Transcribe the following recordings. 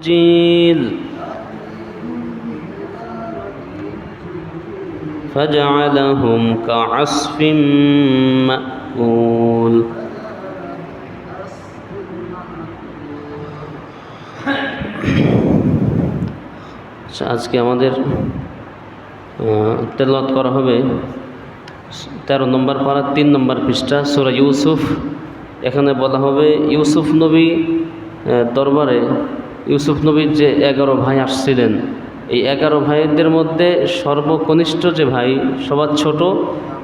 جيل فجعلهم كعصف مأكول আচ্ছা, আজকে আমাদের তেলত করা হবে তেরো নম্বর পাড়া তিন নম্বর পৃষ্ঠা সুরা ইউসুফ এখানে বলা হবে ইউসুফ নবী আহ, দরবারে ইউসুফ নবীর যে এগারো ভাই আসছিলেন এই এগারো ভাইদের মধ্যে সর্বকনিষ্ঠ যে ভাই সবার ছোট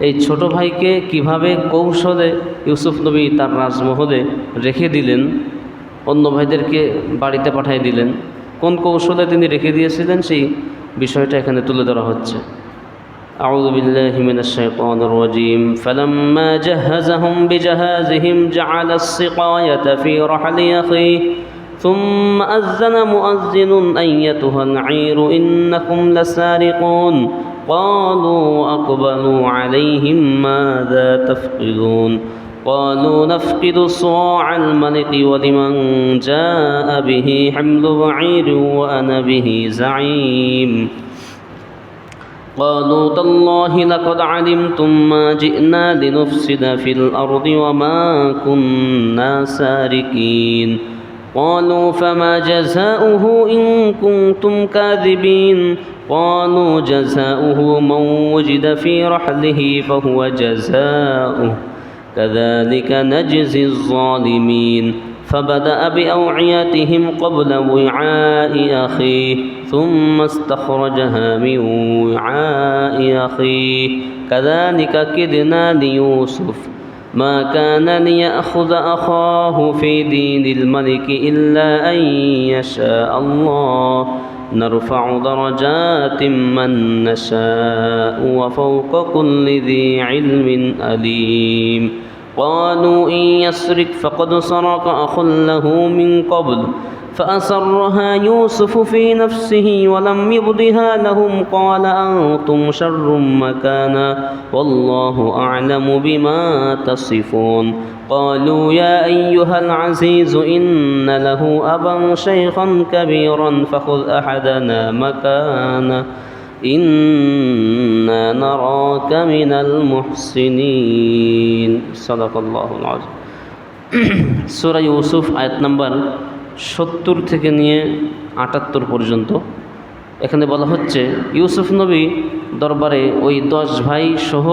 এই ছোট ভাইকে কিভাবে কৌশলে ইউসুফ নবী তার রাজমহলে রেখে দিলেন অন্য ভাইদেরকে বাড়িতে পাঠিয়ে দিলেন কোন কৌশলে তিনি রেখে দিয়েছিলেন সেই বিষয়টা এখানে তুলে ধরা হচ্ছে أعوذ بالله من الشيطان الرجيم فلما جهزهم بجهازهم جعل السقاية في رحل أخيه ثم أذن مؤذن أيتها العير إنكم لسارقون. قالوا أقبلوا عليهم ماذا تفقدون؟ قالوا نفقد صواع الملك ولمن جاء به حمل بعير وأنا به زعيم. قالوا تالله لقد علمتم ما جئنا لنفسد في الأرض وما كنا سارقين. قالوا فما جزاؤه إن كنتم كاذبين؟ قالوا جزاؤه من وجد في رحله فهو جزاؤه. كذلك نجزي الظالمين. فبدأ بأوعيتهم قبل وعاء أخيه ثم استخرجها من وعاء أخيه. كذلك كدنا ليوسف ما كان ليأخذ أخاه في دين الملك إلا أن يشاء الله. نرفع درجات من نشاء وفوق كل ذي علم أليم. قالوا إن يسرق فقد سرق أخ له من قبل فأسرها يوسف في نفسه ولم يبدها لهم قال أنتم شر مكانا والله أعلم بما تصفون قالوا يا أيها العزيز إن له أبا شيخا كبيرا فخذ أحدنا مكانه إنا نراك من المحسنين صدق الله العظيم সুরা ইউসুফ আয়াত নাম্বার সত্তর থেকে নিয়ে আটাত্তর পর্যন্ত এখানে বলা হচ্ছে ইউসুফ নবী দরবারে ওই দশ ভাই সহ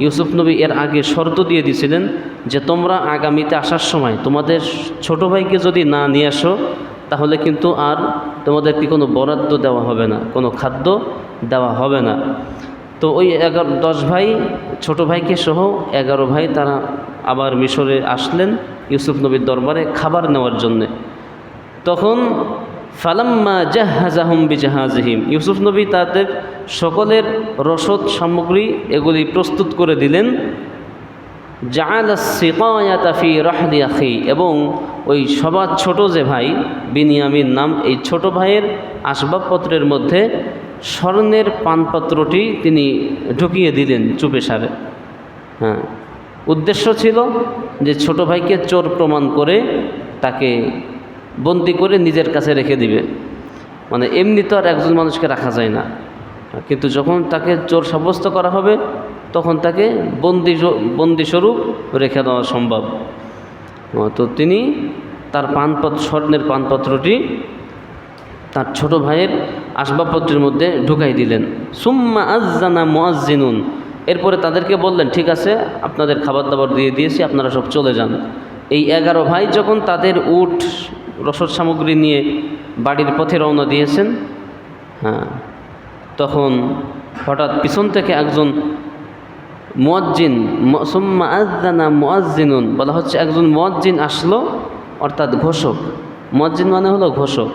ইউসুফ নবী এর আগে শর্ত দিয়ে দিয়েছিলেন যে তোমরা আগামীতে আসার সময় তোমাদের ছোট ভাইকে যদি না নিয়ে আসো তাহলে কিন্তু আর তোমাদেরকে কোনো বরাদ্দ দেওয়া হবে না, কোনো খাদ্য দেওয়া হবে না। তো ওই এগারো, দশ ভাই, ছোট ভাইকে সহ এগারো ভাই তারা আবার মিশরে আসলেন ইউসুফ নবীর দরবারে খাবার নেওয়ার জন্যে। তখন ফালাম্মা জাহাজাহুম বিজাহাজহিম, ইউসুফ নবী তাদের সকলের রসদ সামগ্রী এগুলি প্রস্তুত করে দিলেন। জাআল সিকায়াতাফি রাহদি আখি, এবং ওই সবার ছোট যে ভাই বিনিয়ামির নাম, এই ছোট ভাইয়ের আসবাবপত্রের মধ্যে স্বর্ণের পানপাত্রটি তিনি ঢুকিয়ে দিলেন চুপে সারে। হ্যাঁ উদ্দেশ্য ছিল যে ছোট ভাইকে চোর প্রমাণ করে তাকে বন্দি করে নিজের কাছে রেখে দিবে। মানে এমনি তো আর একজন মানুষকে রাখা যায় না। কিন্তু যখন তাকে চোর সাব্যস্ত করা হবে তখন তাকে বন্দি বন্দিস্বরূপ রেখে দেওয়া সম্ভব। তো তিনি তার পানপত্র স্বর্ণের পানপত্রটি তার ছোট ভাইয়ের আসবাবপত্রের মধ্যে ঢুকাই দিলেন। সুম্মা আজানা মোয়াজ্জিনুন এরপরে তাদেরকে বললেন, ঠিক আছে, আপনাদের খাবার দাবার দিয়ে দিয়েছি, আপনারা সব চলে যান। এই এগারো ভাই যখন তাদের উট, রসদ সামগ্রী নিয়ে বাড়ির পথে রওনা দিয়েছেন হ্যাঁ তখন হঠাৎ পিছন থেকে একজন মোয়াজ্জিন সুম্মা আজানা মোয়াজ্জিনুন, বলা হচ্ছে একজন মোয়াজ্জিন আসলো, অর্থাৎ ঘোষক। মোয়াজ্জিন মানে হলো ঘোষক।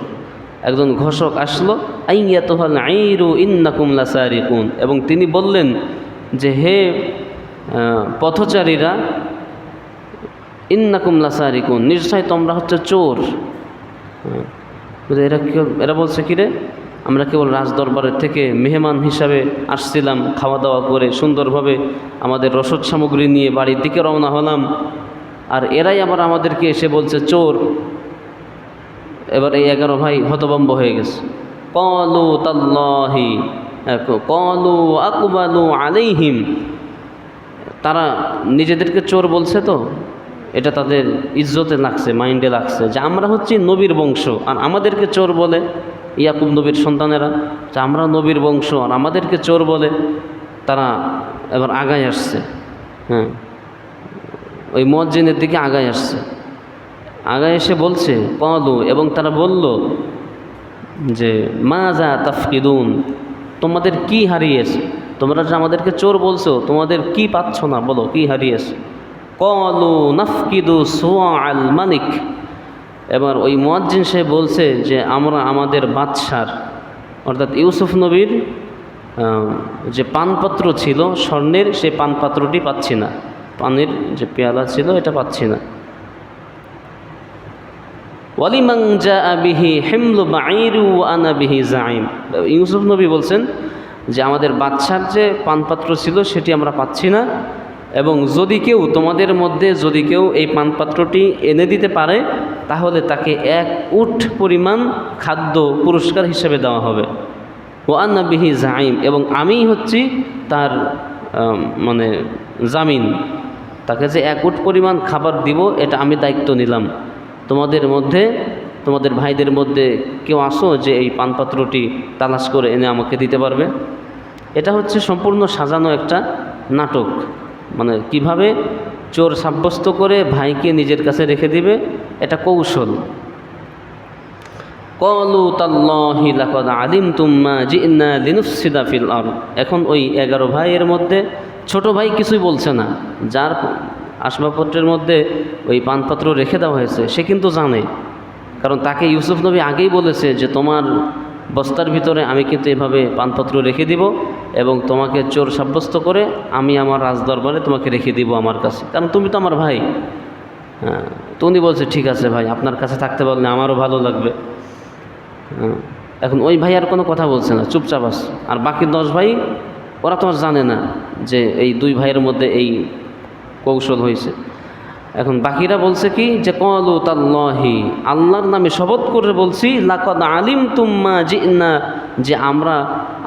একজন ঘোষক আসলো আইয়া তোহাল আইরু ইন্নাকুম লাসারিকুন। এবং তিনি বললেন যে, হে পথচারীরা, ইন্নাকুম লাসারিকুন, নিশ্চয় তোমরা হচ্ছে চোর। এরা কি এরা বলছে কি রে? আমরা কেবল রাজদরবারের থেকে মেহমান হিসাবে আসছিলাম খাওয়া দাওয়া করে সুন্দরভাবে আমাদের রসদ সামগ্রী নিয়ে বাড়ির দিকে রওনা হলাম। আর এরাই আবার আমাদেরকে এসে বলছে, চোর, এবার এই এগারো ভাই হতবম্ব হয়ে গেছে। কলু তাল্লাহি কলু আকবালু আলাইহিম। তারা নিজেদেরকে চোর বলছে তো, এটা তাদের ইজ্জতে লাগছে, মাইন্ডে লাগছে যে আমরা হচ্ছি নবীর বংশ, আর আমাদেরকে চোর বলে ইয়াকুব নবীর সন্তানেরা, যে আমরা নবীর বংশ, আর আমাদেরকে চোর বলে তারা এবার আগায় আসছে। হ্যাঁ ওই মজ্জিনের দিকে আগায় আসছে। আগায় এসে বলছে, কলু, এবং তারা বলল যে মা যা তাফকিদুন, তোমাদের কি হারিয়েছে? তোমরা যে আমাদেরকে চোর বলছো, তোমাদের কি পাচ্ছ না? বলো, কি হারিয়েছে? কলু নাফকিদু সোয়া আল মালিক এবার ওই মুয়াজ্জিন সে বলছে যে, আমরা আমাদের বাদশার অর্থাৎ ইউসুফ নবীর যে পানপাত্র ছিল স্বর্ণের, সেই পানপাত্রটি পাচ্ছি না। পানের যে পেয়ালা ছিল, এটা পাচ্ছি না। ওয়ালিমাং জা বিহি হেমলু বিহি জাইম ইউসুফ নবী বলছেন যে, আমাদের বাচ্চার যে পানপাত্র ছিল, সেটি আমরা পাচ্ছি না। এবং যদি কেউ তোমাদের মধ্যে যদি কেউ এই পানপাত্রটি এনে দিতে পারে তাহলে তাকে এক উঠ পরিমাণ খাদ্য পুরস্কার হিসেবে দেওয়া হবে। ও আন্না বিহি জাইম এবং আমি হচ্ছি তার মানে জামিন। তাকে যে এক উঠ পরিমাণ খাবার দিব, এটা আমি দায়িত্ব নিলাম। তোমাদের মধ্যে, তোমাদের ভাইদের মধ্যে কেউ আসো যে এই পানপাত্রটি তালাশ করে এনে আমাকে দিতে পারবে। এটা হচ্ছে সম্পূর্ণ সাজানো একটা নাটক। মানে কীভাবে চোর সাব্যস্ত করে ভাইকে নিজের কাছে রেখে দিবে এটা কৌশল। কলু তাল্লাহি লাকাদ আলিমতুম মা জিনা লিনুফসিদা ফিল আরদ। এখন ওই এগারো ভাইয়ের মধ্যে ছোট ভাই কিছুই বলছে না। যার আসবাবপত্রের মধ্যে ওই পানপাত্র রেখে দেওয়া হয়েছে, সে কিন্তু জানে। কারণ তাকে ইউসুফ নবী আগেই বলেছে যে, তোমার বস্তার ভিতরে আমি কিন্তু এভাবে পানপত্র রেখে দিব এবং তোমাকে চোর সাব্যস্ত করে আমি আমার রাজদরবারে তোমাকে রেখে দিব আমার কাছে। কারণ তুমি তো আমার ভাই। হ্যাঁ। তো উনি বলছে ঠিক আছে ভাই আপনার কাছে থাকতে পারলে আমারও ভালো লাগবে। হ্যাঁ, এখন ওই ভাই আর কোনো কথা বলছে না চুপচাপ আস আর বাকি দশ ভাই ওরা তো আর জানে না যে এই দুই ভাইয়ের মধ্যে এই কৌশল হয়েছে। এখন বাকিরা বলছে কি যে কলু তাল্লাহি আল্লাহর নামে শপথ করে বলছি লাকদ আলিম তুম্মা জিন্না যে আমরা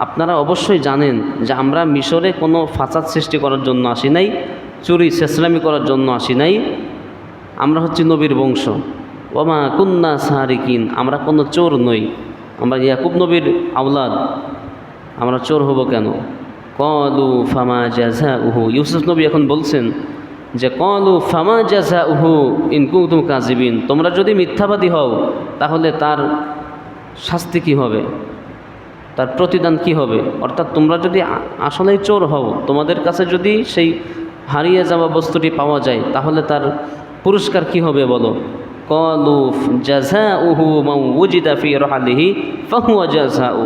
আপনারা অবশ্যই জানেন যে আমরা মিশরে কোনো ফাসাদ সৃষ্টি করার জন্য আসি নাই চুরি শেষলামি করার জন্য আসি নাই। আমরা হচ্ছি নবীর বংশ। ওমা কুন্না সাহারিকিন আমরা কোনো চোর নই। আমরা ইয়াকুব নবীর আওলাদ। আমরা চোর হব কেন? কলু ফামা জাজা উহু ইউসুফ নবী এখন বলছেন যে, কলু ফামা জাজা উহু ইনকুতুম কাজিবিন তোমরা যদি মিথ্যাবাদী হও, তাহলে তার শাস্তি কি হবে? তার প্রতিদান কি হবে? অর্থাৎ তোমরা যদি আসলেই চোর হও, তোমাদের কাছে যদি সেই হারিয়ে যাওয়া বস্তুটি পাওয়া যায়, তাহলে তার পুরস্কার কি হবে বলো? কলু জাজা উহু ফি রহালিহি ফাহুয়া জাজা উ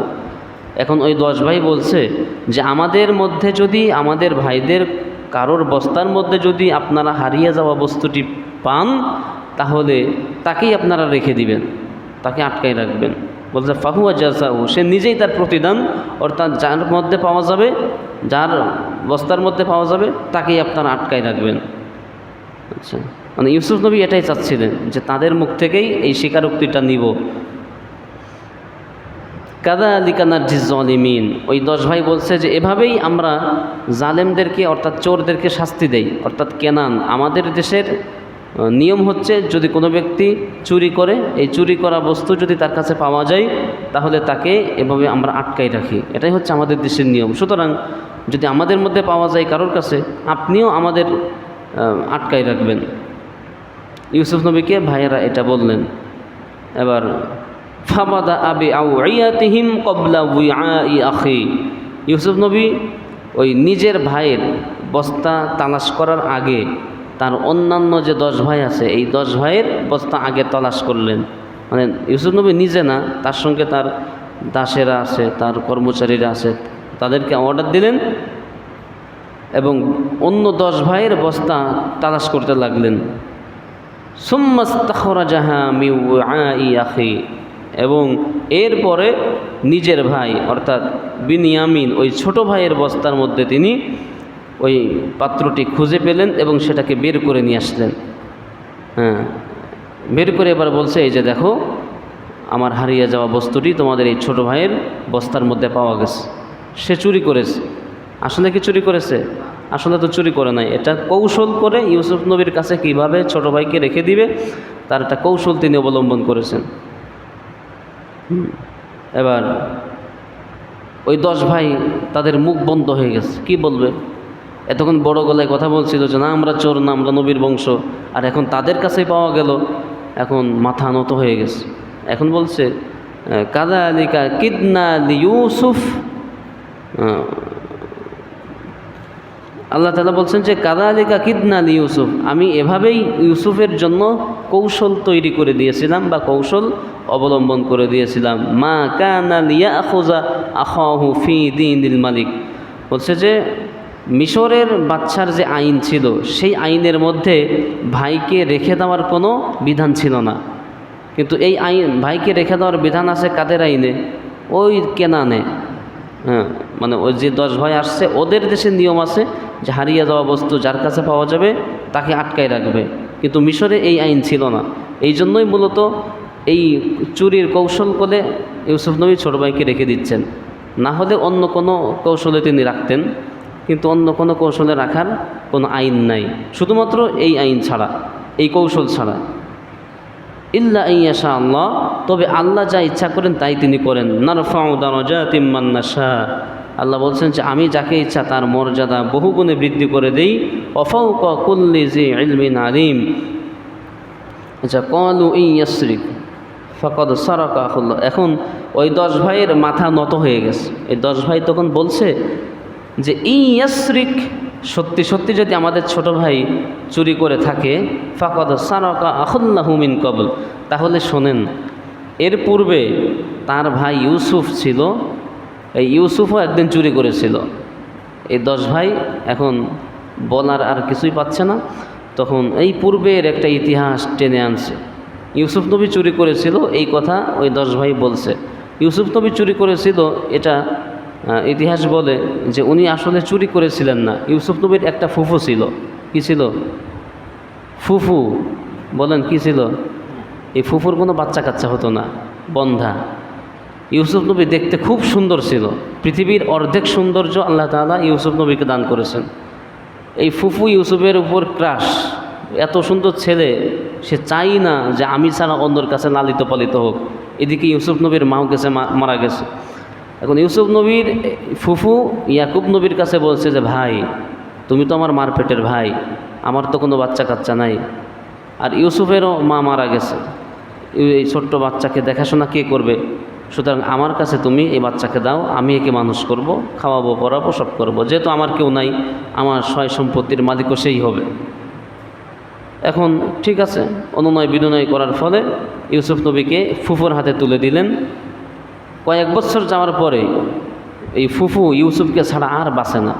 এখন ওই দশ ভাই বলছে যে আমাদের মধ্যে যদি, আমাদের ভাইদের কারোর বস্তার মধ্যে যদি আপনারা হারিয়ে যাওয়া বস্তুটি পান, তাহলে তাকেই আপনারা রেখে দিবেন, তাকে আটকাই রাখবেন। বলছে ফাহুয়া জাসাউ সে নিজেই তার প্রতিদান, অর্থাৎ যার মধ্যে পাওয়া যাবে, যার বস্তার মধ্যে পাওয়া যাবে, তাকেই আপনারা আটকাই রাখবেন। আচ্ছা। মানে ইউসুফ নবী এটাই চাচ্ছিলেন যে তাদের মুখ থেকেই এই স্বীকারোক্তিটা নিব। কাদা আলিকানার জলিমিন ওই দশ ভাই বলছে যে, এভাবেই আমরা জালেমদেরকে অর্থাৎ চোরদেরকে শাস্তি দেই, অর্থাৎ কেনান। আমাদের দেশের নিয়ম হচ্ছে যদি কোনো ব্যক্তি চুরি করে, এই চুরি করা বস্তু যদি তার কাছে পাওয়া যায়, তাহলে তাকে এভাবে আমরা আটকাই রাখি। এটাই হচ্ছে আমাদের দেশের নিয়ম। সুতরাং যদি আমাদের মধ্যে পাওয়া যায় কারোর কাছে, আপনিও আমাদের আটকাই রাখবেন। ইউসুফ নবীকে ভাইয়েরা এটা বললেন। এবার ফাবাদা আবি আউয়াতিহিম কবলা উইআই আখি। ইউসুফ নবী ওই নিজের ভাইয়ের বস্তা তালাশ করার আগে তার অন্যান্য যে দশ ভাই আছে, এই দশ ভাইয়ের বস্তা আগে তালাশ করলেন। মানে ইউসুফ নবী নিজে না, তার সঙ্গে তার দাসেরা আছে, তার কর্মচারীরা আছে, তাদেরকে অর্ডার দিলেন এবং অন্য দশ ভাইয়ের বস্তা তালাশ করতে লাগলেন। এবং এরপরে নিজের ভাই, অর্থাৎ বিনিয়ামিন, ওই ছোট ভাইয়ের বস্তার মধ্যে তিনি ওই পাত্রটি খুঁজে পেলেন এবং সেটাকে বের করে নিয়ে আসলেন। হ্যাঁ বের করে এবার বলছে, এই যে দেখো, আমার হারিয়ে যাওয়া বস্তুটি তোমাদের এই ছোট ভাইয়ের বস্তার মধ্যে পাওয়া গেছে। সে চুরি করেছে। আসলে কি চুরি করেছে? আসলে তো চুরি করে নাই। এটা কৌশল করে ইউসুফ নবীর কাছে কীভাবে ছোট ভাইকে রেখে দিবে, তার একটা কৌশল তিনি অবলম্বন করেছেন। এবার ওই দশ ভাই তাদের মুখ বন্ধ হয়ে গেছে। কি বলবে? এতক্ষণ বড় গলায় কথা বলছিল যে, না, আমরা চোর, না, আমরা নবীর বংশ। আর এখন তাদের কাছেই পাওয়া গেল, এখন মাথা নত হয়ে গেছে। এখন বলছে কাদা আলিকা কিদনা ইউসুফ আল্লাহ তালা বলছেন যে কাদা আলিকা কিদনা আলী ইউসুফ? আমি এভাবেই ইউসুফের জন্য কৌশল তৈরি করে দিয়েছিলাম বা কৌশল অবলম্বন করে দিয়েছিলাম। মা কানা লিয়া আখোজা আখাহু ফি দিনিল মালিক। বলছে যে, মিশরের বাচ্চার যে আইন ছিল, সেই আইনের মধ্যে ভাইকে রেখে দেওয়ার কোনো বিধান ছিল না। কিন্তু এই আইন, ভাইকে রেখে দেওয়ার বিধান আছে কাদের আইনে? ওই কেনানে হ্যাঁ মানে ওই যে দশ ভাই আসছে, ওদের দেশে নিয়ম আছে যে হারিয়ে যাওয়া বস্তু যার কাছে পাওয়া যাবে, তাকে আটকায় রাখবে। কিন্তু মিশরে এই আইন ছিল না। এই জন্যই মূলত এই চুরির কৌশল করে ইউসুফ নবী ছোট ভাইকে রেখে দিচ্ছেন। না হলে অন্য কোনো কৌশলে তিনি রাখতেন, কিন্তু অন্য কোনো কৌশলে রাখার কোনো আইন নাই। শুধুমাত্র এই আইন ছাড়া, এই কৌশল ছাড়া। ইল্লা ইয়াশা আল্লাহ, তবে আল্লাহ যা ইচ্ছা করেন তাই তিনি করেন। নারফাউ দারজা তিম্মান্নাশা আল্লাহ বলছেন যে আমি যাকে ইচ্ছা তার মর্যাদা বহুগুণে বৃদ্ধি করে দেই। অফাউ কুল্লি জি ইলমিন আলিম। আচ্ছা কলু ইয়াসরিক, ফকদ সারাকাহুল্লাহ এখন ওই দশ ভাইয়ের মাথা নত হয়ে গেছে। এই দশ ভাই তখন বলছে যে ইয়াসরিক, সত্যি সত্যি যদি আমাদের ছোট ভাই চুরি করে থাকে, ফাকদ সারকা আহুল্লাহু মিন কবল তাহলে শোনেন, এর পূর্বে তার ভাই ইউসুফ ছিল এই ইউসুফও একদিন চুরি করেছিল। এই দশ ভাই এখন বলার আর কিছুই পাচ্ছে না। তখন এই পূর্বের একটা ইতিহাস টেনে আনছে। ইউসুফ নবী চুরি করেছিল, এই কথা ওই দশ ভাই বলছে। ইউসুফ নবী চুরি করেছিল, এটা ইতিহাস বলে যে উনি আসলে চুরি করেছিলেন না। ইউসুফ নবীর একটা ফুফু ছিল। কী ছিল? ফুফু। বলেন কী ছিল? এই ফুফুর কোনো বাচ্চা কাচ্চা হতো না, বন্ধা। ইউসুফ নবী দেখতে খুব সুন্দর ছিল। পৃথিবীর অর্ধেক সৌন্দর্য আল্লাহ তাআলা ইউসুফ নবীকে দান করেছেন। এই ফুফু ইউসুফের উপর ক্রাশ, এত সুন্দর ছেলে, সে চাই না যে আমি ছাড়া অন্যর কাছে লালিত পালিত হোক। এদিকে ইউসুফ নবীর মাও গেছে মারা গেছে। এখন ইউসুফ নবীর ফুফু ইয়াকুব নবীর কাছে বলছে যে, ভাই, তুমি তো আমার মার পেটের ভাই, আমার তো কোনো বাচ্চা কাচ্চা নাই। আর ইউসুফেরও মা মারা গেছে। এই ছোট্ট বাচ্চাকে দেখাশোনা কে করবে? সুতরাং আমার কাছে তুমি এই বাচ্চাকে দাও, আমি একে মানুষ করব, খাওয়াবো পরাবো সব করব। যেহেতু আমার কেউ নাই, আমার সয় সম্পত্তির মালিকও সেই হবে। এখন ঠিক আছে, অনুনয় বিনয় করার ফলে ইউসুফ নবীকে ফুফুর হাতে তুলে দিলেন। কয়েক বছর যাওয়ার পরে এই ফুফু ইউসুফকে ছাড়া আর বাঁচে না।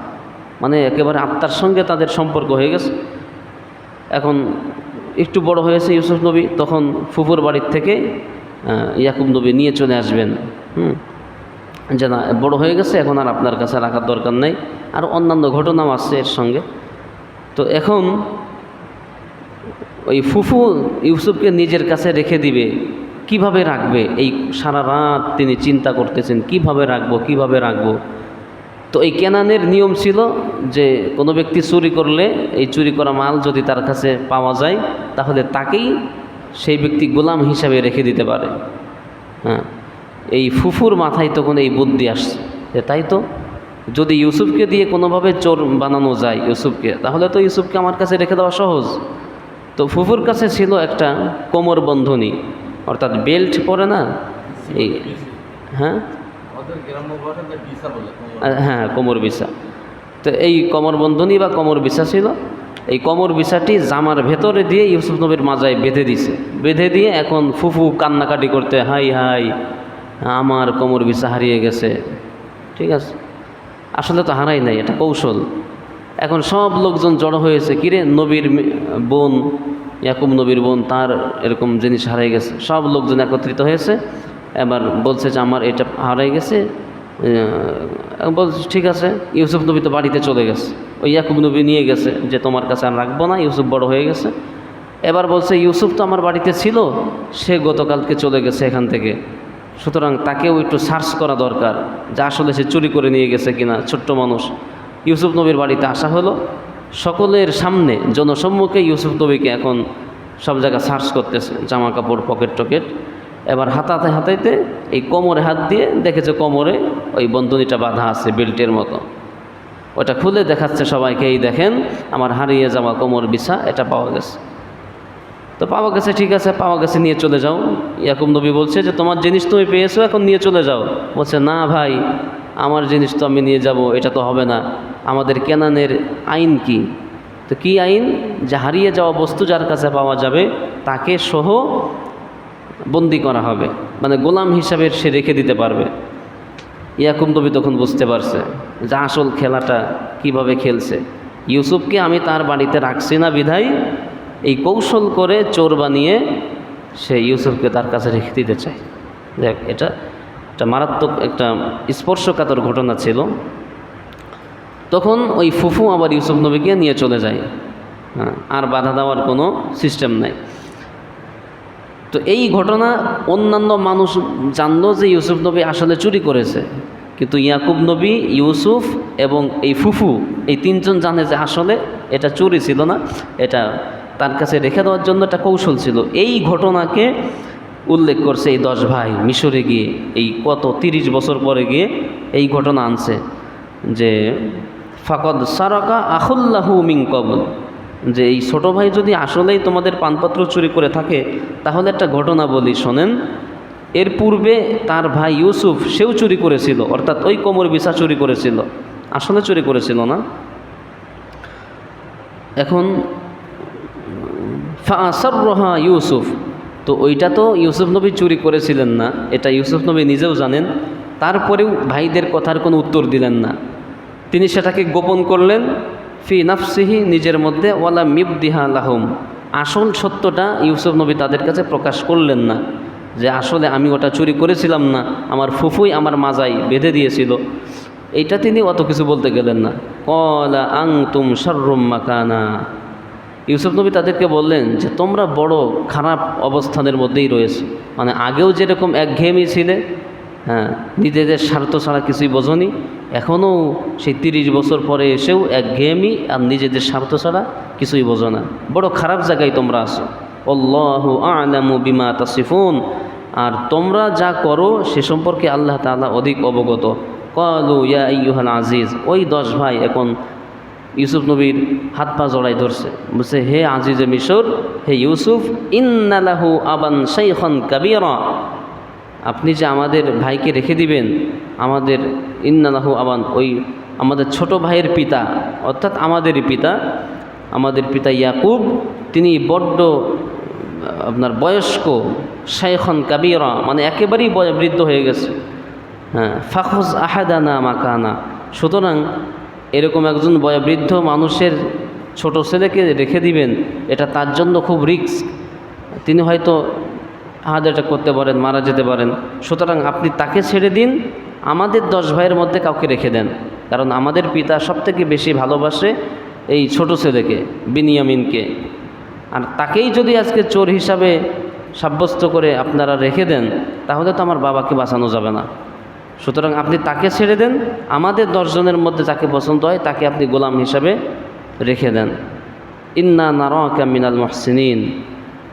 মানে একেবারে আত্মার সঙ্গে তাদের সম্পর্ক হয়ে গেছে। এখন একটু বড় হয়েছে ইউসুফ নবী, তখন ফুফুর বাড়ির থেকে ইয়াকুব নবী নিয়ে চলে আসবেন। হুম? যে না বড় হয়ে গেছে, এখন আর আপনার কাছে রাখার দরকার নেই। আর অন্যান্য ঘটনাও আছে এর সঙ্গে। তো এখন ওই ফুফু ইউসুফকে নিজের কাছে রেখে দিবে। কীভাবে রাখবে? এই সারা রাত তিনি চিন্তা করতেছেন, কীভাবে রাখব কীভাবে রাখব? তো এই কেনানের নিয়ম ছিল যে কোনো ব্যক্তি চুরি করলে, এই চুরি করা মাল যদি তার কাছে পাওয়া যায়, তাহলে তাকেই সেই ব্যক্তি গোলাম হিসাবে রেখে দিতে পারে। হ্যাঁ এই ফুফুর মাথায় তখন এই বুদ্ধি আসছে যে তাই তো, যদি ইউসুফকে দিয়ে কোনোভাবে চোর বানানো যায় ইউসুফকে, তাহলে তো ইউসুফকে আমার কাছে রেখে দেওয়া সহজ। তো ফুফুর কাছে ছিল একটা কোমর বন্ধনী, অর্থাৎ বেল্ট পরে না, এই হ্যাঁ? হ্যাঁ কোমর বিছা। তো এই কোমর বন্ধনী বা কোমর বিছা ছিল এই কোমর বিছাটি জামার ভেতরে দিয়ে ইউসুফ নবীর মাজায় বেঁধে দিছে। বেঁধে দিয়ে এখন ফুফু কান্নাকাটি করতে, হাই হাই, আমার কোমর বিছা হারিয়ে গেছে। ঠিক আছে। আসলে তো হারাই নাই, এটা কৌশল। এখন সব লোকজন জড়ো হয়েছে কিরে নবীর বোন, ইয়াকুব নবীর বোন, তার এরকম জিনিস হারাই গেছে। সব লোকজন একত্রিত হয়েছে, এবার বলছে যে, আমার এটা হারাই গেছে। বলছে, ঠিক আছে। ইউসুফ নবী তো বাড়িতে চলে গেছে। ওই ইয়াকুব নবী নিয়ে গেছে যে, তোমার কাছে আর রাখব না। ইউসুফ বড় হয়ে গেছে। এবার বলছে, ইউসুফ তো আমার বাড়িতে ছিল, সে গতকালকে চলে গেছে এখান থেকে। সুতরাং তাকেও একটু সার্চ করা দরকার, যে আসলে সে চুরি করে নিয়ে গেছে কিনা, ছোট্ট মানুষ। ইউসুফ নবীর বাড়িতে আসা হলো। সকলের সামনে, জনসম্মুখে ইউসুফ নবীকে এখন সব জায়গা সার্চ করতেছে, জামা কাপড়, পকেট টকেট। এবার হাতাতে হাতাইতে এই কোমরে হাত দিয়ে দেখেছে, কোমরে ওই বন্ধনীটা বাঁধা আছে বেল্টের মতো। ওটা খুলে দেখাচ্ছে সবাইকে, এই দেখেন, আমার হারিয়ে যাওয়া কোমর বিছা, এটা পাওয়া গেছে। তো পাওয়া গেছে, ঠিক আছে, পাওয়া গেছে, নিয়ে চলে যাও। ইয়াকুব নবী বলছে যে, তোমার জিনিস তুমি পেয়েছ, এখন নিয়ে চলে যাও। বলছে, না ভাই, আমার জিনিস তো আমি নিয়ে যাব, এটা তো হবে না। আমাদের কেনানের আইন কি? তো কি আইন? যে হারিয়ে যাওয়া বস্তু যার কাছে পাওয়া যাবে, তাকে সহ বন্দি করা হবে। মানে গোলাম হিসাবে সে রেখে দিতে পারবে। ইয়াকুব নবী তখন বুঝতে পারছে যে আসল খেলাটা কীভাবে খেলছে। ইউসুফকে আমি তার বাড়িতে রাখছি না, বিধাই এই কৌশল করে চোর বানিয়ে সে ইউসুফকে তার কাছে রেখে দিতে চায়। দেখ, এটা একটা মারাত্মক একটা স্পর্শকাতর ঘটনা ছিল। তখন ওই ফুফু আবার ইউসুফ নবীকে নিয়ে চলে যায়। হ্যাঁ আর বাধা দেওয়ার কোনো সিস্টেম নাই। তো এই ঘটনা অন্যান্য মানুষ জানলো যে ইউসুফ নবী আসলে চুরি করেছে। কিন্তু ইয়াকুব নবী, ইউসুফ এবং এই ফুফু, এই তিনজন জানে যে আসলে এটা চুরি ছিল না, এটা তার কাছে রেখে দেওয়ার জন্য একটা কৌশল ছিল। এই ঘটনাকে উল্লেখ করছে এই দশ ভাই মিশরে গিয়ে, এই কত তিরিশ বছর পরে গিয়ে এই ঘটনা আনছে যে, ফাকদ সারাকা আহুল্লাহু মিং কবল। যে এই ছোট ভাই যদি আসলেই তোমাদের পানপত্র চুরি করে থাকে, তাহলে একটা ঘটনা বলি, শোনেন। এর পূর্বে তার ভাই ইউসুফ, সেও চুরি করেছিল, অর্থাৎ ওই কোমর বিছা চুরি করেছিল। আসলে চুরি করেছিল না। এখন ফাসারহা ইউসুফ। তো ওইটা তো ইউসুফ নবী চুরি করেছিলেন না, এটা ইউসুফ নবী নিজেও জানেন। তারপরেও ভাইদের কথার কোনো উত্তর দিলেন না। তিনি সেটাকে গোপন করলেন ফি নাফসিহি নিজের মধ্যে ওয়ালা মিবদিহা লাহুম। আসল সত্যটা ইউসুফ নবী তাদের কাছে প্রকাশ করলেন না, যে আসলে আমি ওটা চুরি করেছিলাম না, আমার ফুফুই আমার মাজাই বেঁধে দিয়েছিল। এইটা তিনি অত কিছু বলতে গেলেন না। কলা আং তুম সর্রম মাকানা। ইউসুফ নবী তাদেরকে বললেন যে, তোমরা বড় খারাপ অবস্থানের মধ্যেই রয়েছে। মানে আগেও যেরকম একঘেয়েমি ছিলে হ্যাঁ নিজেদের স্বার্থ ছাড়া কিছুই বোঝনি এখনও সেই তিরিশ বছর পরে এসেও একঘেয়েমি আর নিজেদের স্বার্থ ছাড়া কিছুই বোঝো না। বড় খারাপ জায়গায় তোমরা আসো অল্লাহ আলামু বিমা তাসিফুন। আর তোমরা যা করো, সে সম্পর্কে আল্লাহ তাআলা অধিক অবগত। কলু ইয়া ইয়ুহান আজিজ। ওই দশ ভাই এখন ইউসুফ নবীর হাত পা জড়াই ধরছে। বলছে, হে আজিজে মিশর, হে ইউসুফ ইন্নালাহু আবান শাইখন কাবিরা। আপনি যে আমাদের ভাইকে রেখে দিবেন আমাদের ইন্নালাহু আবান, ওই আমাদের ছোট ভাইয়ের পিতা, অর্থাৎ আমাদেরই পিতা, আমাদের পিতা ইয়াকুব, তিনি বড্ড, আপনার বয়স্ক, শাইখন কাবিরা মানে একেবারেই বৃদ্ধ হয়ে গেছে। হ্যাঁ ফাখুজ আহাদানা মাকানা। সুতরাং এরকম একজন বয়োবৃদ্ধ মানুষের ছোট ছেলেকে রেখে দিবেন, এটা তার জন্য খুব রিস্ক। তিনি হয়তো হাত এটা করতে পারেন, মারা যেতে পারেন। সুতরাং আপনি তাকে ছেড়ে দিন আমাদের দশ ভাইয়ের মধ্যে কাউকে রেখে দেন। কারণ আমাদের পিতা সবথেকে বেশি ভালোবাসে এই ছোট ছেলেকে, বিনিয়ামিনকে। আর তাকেই যদি আজকে চোর হিসাবে সাব্যস্ত করে আপনারা রেখে দেন, তাহলে তো আমার বাবাকে বাঁচানো যাবে না। সুতরাং আপনি তাকে ছেড়ে দেন, আমাদের দশজনের মধ্যে যাকে পছন্দ হয় তাকে আপনি গোলাম হিসাবে রেখে দেন। ইন্না নারকা মিনাল মহসিনিন।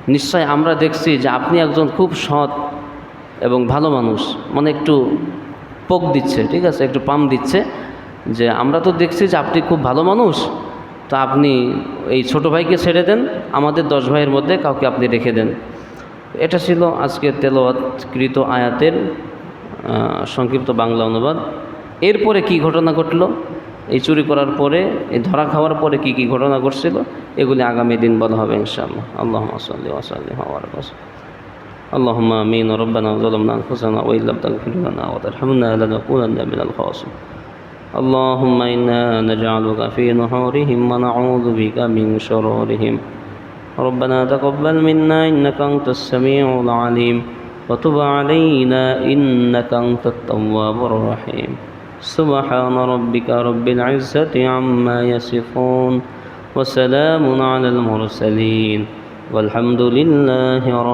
নিশ্চয় আমরা দেখছি যে আপনি একজন খুব সৎ এবং ভালো মানুষ। মানে একটু পোক দিচ্ছে, ঠিক আছে? একটু পাম দিচ্ছে, যে আমরা তো দেখছি যে আপনি খুব ভালো মানুষ, তো আপনি এই ছোট ভাইকে ছেড়ে দেন, আমাদের দশ ভাইয়ের মধ্যে কাউকে আপনি রেখে দেন। এটা ছিল আজকে তেলাওয়াতকৃত আয়াতের সংক্ষিপ্ত বাংলা অনুবাদ। এরপরে কি ঘটনা ঘটল? এই চুরি করার পরে, এই ধরা খাওয়ার পরে কি কি ঘটনা ঘটছিল? এগুলি আগামী দিন বলা হবে ইনশাআল্লাহ। আল্লাহ সাল্লি ওয়াসাল্লি হওয়ার اللهم آمين. ربنا ظلمنا أنفسنا وإن لم تغفر لنا وترحمنا لنكونن من الخاسرين. اللهم إنا نجعلك في نحورهم ونعوذ بك من شرورهم. ربنا تقبل منا إنك أنت السميع العليم. وتب علينا إنك أنت التواب الرحيم. سبحان ربك رب العزة عما يصفون وسلام على المرسلين. والحمد لله رب